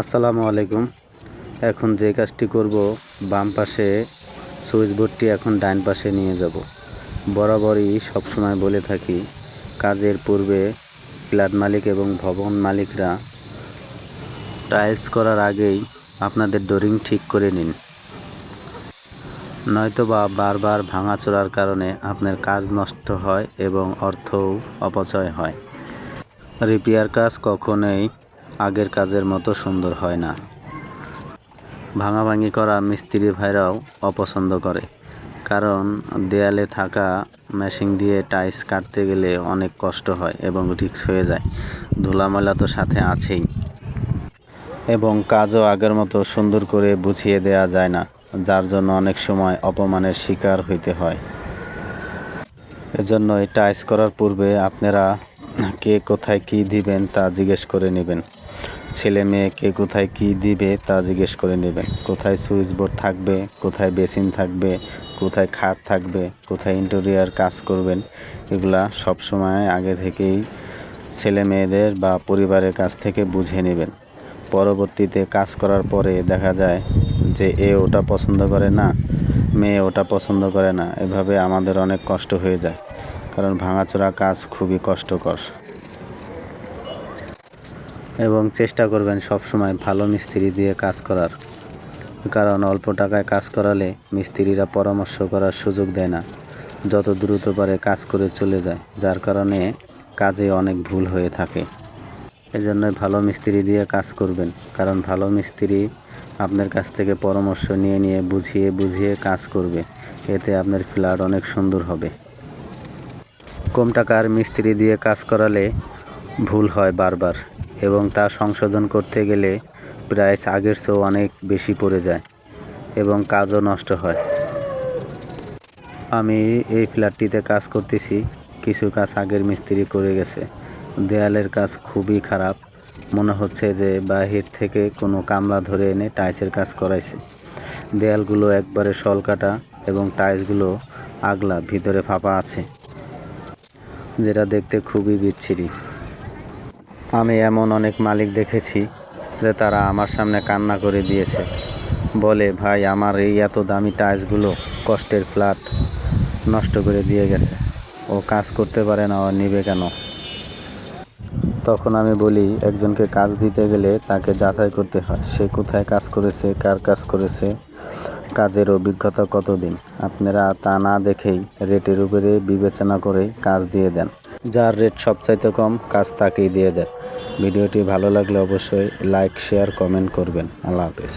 আসসালামু আলাইকুম। এখন যে কাজটি করব, বাম পাশে সুইচ বোর্ডটি এখন ডান পাশে নিয়ে যাব। বরাবরই সবসময় বলে থাকি, কাজের পূর্বে ফ্ল্যাট মালিক এবং ভবন মালিকরা টাইলস করার আগেই আপনাদের ডোরিং ঠিক করে নিন। নয়তোবা বারবার ভাঙাচোরার কারণে আপনার কাজ নষ্ট হয় এবং অর্থও অপচয় হয়। রিপেয়ার কাজ কখনোই আগের কাজের মতো সুন্দর হয় না। ভাঙাভাঙি করা মিস্ত্রি ভাইরাও অপছন্দ করে। কারণ দেয়ালে থাকা মেশিন দিয়ে টাইলস কাটতে গেলে অনেক কষ্ট হয় এবং রিক্স হয়ে যায়। ধুলাময়লা তো সাথে আছেই। এবং কাজও আগের মতো সুন্দর করে বুঝিয়ে দেয়া যায় না, যার জন্য অনেক সময় অপমানের শিকার হইতে হয়। এজন্যই টাইস করার পূর্বে আপনারা কে কোথায় কি দিবেন তা জিজ্ঞেস করে নেবেন। ছেলে মেয়ে কে কোথায় কি দিবে তা জিজ্ঞেস করে নেবেন। কোথায় সুইচ বোর্ড থাকবে, কোথায় বেসিন থাকবে, কোথায় খাট থাকবে, কোথায় ইন্টেরিয়ার কাজ করবেন, এগুলা সব সময় আগে থেকেই ছেলে মেয়েদের বা পরিবারের কাছ থেকে বুঝে নেবেন। পরবর্তীতে কাজ করার পরে দেখা যায় যে, এ ওটা পছন্দ করে না মেয়ে ওটা পছন্দ করে না। এভাবে আমাদের অনেক কষ্ট হয়ে যায়। কারণ ভাঙাচোরা কাজ খুবই কষ্টকর। এবং চেষ্টা করবেন সব সময় ভালো মিস্ত্রি দিয়ে কাজ করার। কারণ অল্প টাকায় কাজ করালে মিস্ত্রিরা পরামর্শ করার সুযোগ দেয় না। যত দ্রুত পারে কাজ করে চলে যায়, যার কারণে কাজে অনেক ভুল হয়ে থাকে। এজন্যই ভালো মিস্ত্রি দিয়ে কাজ করবেন। কারণ ভালো মিস্ত্রি আপনার কাছ থেকে পরামর্শ নিয়ে নিয়ে বুঝিয়ে বুঝিয়ে কাজ করবে। এতে আপনার ফ্ল্যাট অনেক সুন্দর হবে। কম টাকার মিস্ত্রি দিয়ে কাজ করালে ভুল হয় বারবার। এবং তা সংশোধন করতে গেলে প্রাইস আগের চেয়েও অনেক বেশি পড়ে যায় এবং কাজও নষ্ট হয়। আমি এই ফ্ল্যাটটিতে কাজ করতেছি। কিছু কাজ আগের মিস্ত্রি করে গেছে। দেয়ালের কাজ খুবই খারাপ। মনে হচ্ছে যে বাহির থেকে কোনো কামলা ধরে এনে টাইসের কাজ করাইছে। দেয়ালগুলো একবারে শল কাটা এবং টাইলসগুলো আগলা, ভিতরে ফাঁপা আছে, যেটা দেখতে খুবই বিচ্ছিরি। আমি এমন অনেক মালিক দেখেছি যে তারা আমার সামনে কান্না করে দিয়েছে। বলে, ভাই, আমার এই এত দামি টাইলসগুলো কষ্টের ফ্ল্যাট নষ্ট করে দিয়ে গেছে। ও কাজ করতে পারে না, ও নিবে কেন? তখন আমি বলি, একজনকে কাজ দিতে গেলে তাকে যাচাই করতে হয়। সে কোথায় কাজ করেছে, কার কাজ করেছে, কাজের অভিজ্ঞতা কতদিন? আপনারা তা না দেখেই রেটের উপরে বিবেচনা করে কাজ দিয়ে দেন। যার রেট সবচাইতে কম, কাজ তাকেই দিয়ে দেন। ভিডিওটি ভালো লাগলে অবশ্যই লাইক শেয়ার কমেন্ট করবেন। আল্লাহ হাফেজ।